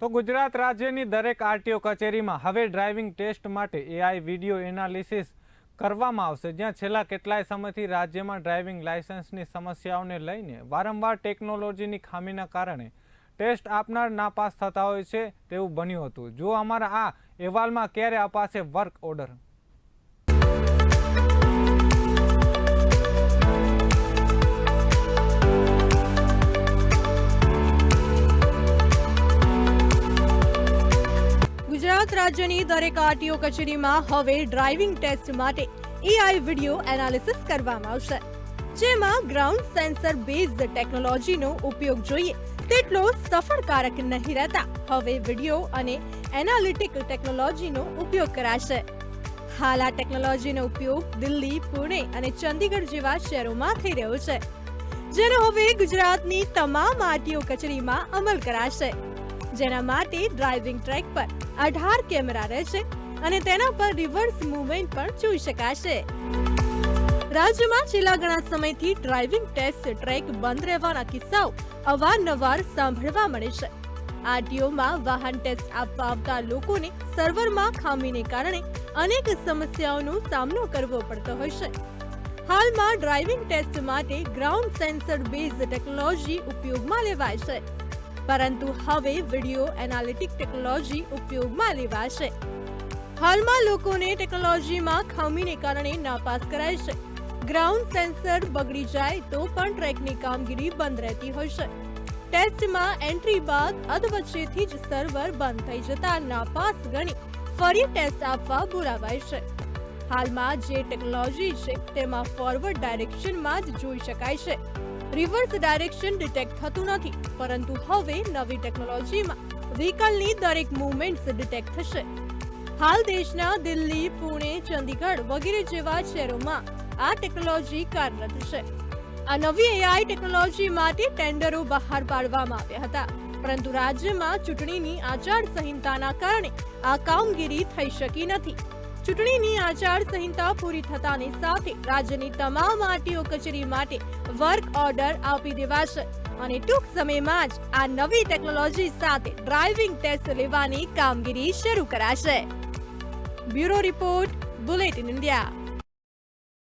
તો ગુજરાત રાજ્યની દરેક આરટીઓ કચેરીમાં હવે ડ્રાઇવિંગ ટેસ્ટ માટે એઆઈ વીડિયો એનાલિસિસ કરવામાં આવશે, જ્યાં છેલ્લા કેટલાય સમયથી રાજ્યમાં ડ્રાઇવિંગ લાયસન્સની સમસ્યાઓને લઈને વારંવાર ટેકનોલોજીની ખામીના કારણે ટેસ્ટ આપનાર નાપાસ થતા હોય છે તેવું બન્યું હતું. જો અમારા આ અહેવાલમાં ક્યારે અપાશે વર્ક ઓર્ડર ગુજરાત રાજ્યની દરેક આરટીઓ કચેરીમાં હવે ડ્રાઇવિંગ ટેસ્ટ માટે એઆઈ વિડિયો એનાલિસિસ કરવામાં આવશે. જેમાં ગ્રાઉન્ડ સેન્સર બેઝ ટેકનોલોજીનો ઉપયોગ જોઈએ. તેટલો સફળકારક નહીં રહેતા. હવે વિડિયો અને એનાલિટિક ટેકનોલોજીનો ઉપયોગ કરાશે. હાલ આ ટેકનોલોજીનો ઉપયોગ દિલ્હી, પુણે અને ચંદીગઢ જેવા શહેરોમાં થઈ રહ્યો છે. જેનો હવે ગુજરાતની તમામ આરટીઓ કચેરીમાં અમલ કરાશે. જેના માટે ડ્રાઇવિંગ ટ્રેક પર અઢાર કેમેરા રહેશે અને તેના પર રિવર્સ મૂવમેન્ટ પણ જોઈ શકાશે. રાજ્યમાં છેલ્લા ઘણા સમયથી ડ્રાઇવિંગ ટેસ્ટ ટ્રેક બંધ રહેવાના કિસ્સાઓ અવારનવાર સાંભળવા મળે છે. આરટીઓમાં વાહન ટેસ્ટ આપવા આવતા લોકોને સર્વરમાં ખામીને કારણે અનેક સમસ્યાઓનો સામનો કરવો પડતો હોય છે. હાલમાં ડ્રાઇવિંગ ટેસ્ટ માટે ગ્રાઉન્ડ સેન્સર બેઝ ટેકનોલોજી ઉપયોગમાં લેવાય છે. પરંતુ હવે વીડિયો એનાલિટિક ટેકનોલોજી ઉપયોગમાં લેવાશે. હાલમાં લોકોને ટેકનોલોજીમાં ખામીને કારણે નાપાસ કરાય છે. ગ્રાઉન્ડ સેન્સર બગડી જાય તો પણ ટ્રેકની કામગીરી બંધ રહેતી હોય છે. ટેસ્ટમાં એન્ટ્રી બાદ અધવચ્ચેથી જ સર્વર બંધ થઈ જતા નાપાસ ગણી ફરી ટેસ્ટ આપવા બોલાવાય છે. હાલમાં જે ટેકનોલોજી છે તેમાં ફોરવર્ડ ડાયરેક્શનમાં જ જોઈ શકાય છે. રિવર્સ ડાયરેક્શન ડિટેક્ટ થતું નથી, પરંતુ હવે નવી ટેકનોલોજીમાં વ્હીકલની દરેક મૂવમેન્ટ્સ ડિટેક્ટ થશે. હાલ દેશના દિલ્હી, પુણે, ચંદીગઢ વગેરે જેવા શહેરોમાં આ ટેકનોલોજી કાર્યરત છે. આ નવી એઆઈ ટેકનોલોજી માટે ટેન્ડરો બહાર પાડવામાં આવ્યા હતા, પરંતુ રાજ્યમાં ચૂંટણીની આચાર સંહિતાના કારણે આ કામગીરી થઈ શકી નથી. ચૂંટણીની આચાર સંહિતા પૂરી થતાની સાથે રાજ્યની તમામ આરટીઓ કચેરી માટે વર્ક ઓર્ડર આપી દેવાશે. અને ટૂંક સમયમાં જ આ નવી ટેકનોલોજી સાથે ડ્રાઇવિંગ ટેસ્ટ લેવાની કામગીરી શરૂ કરાશે. Bureau report, bulletin India.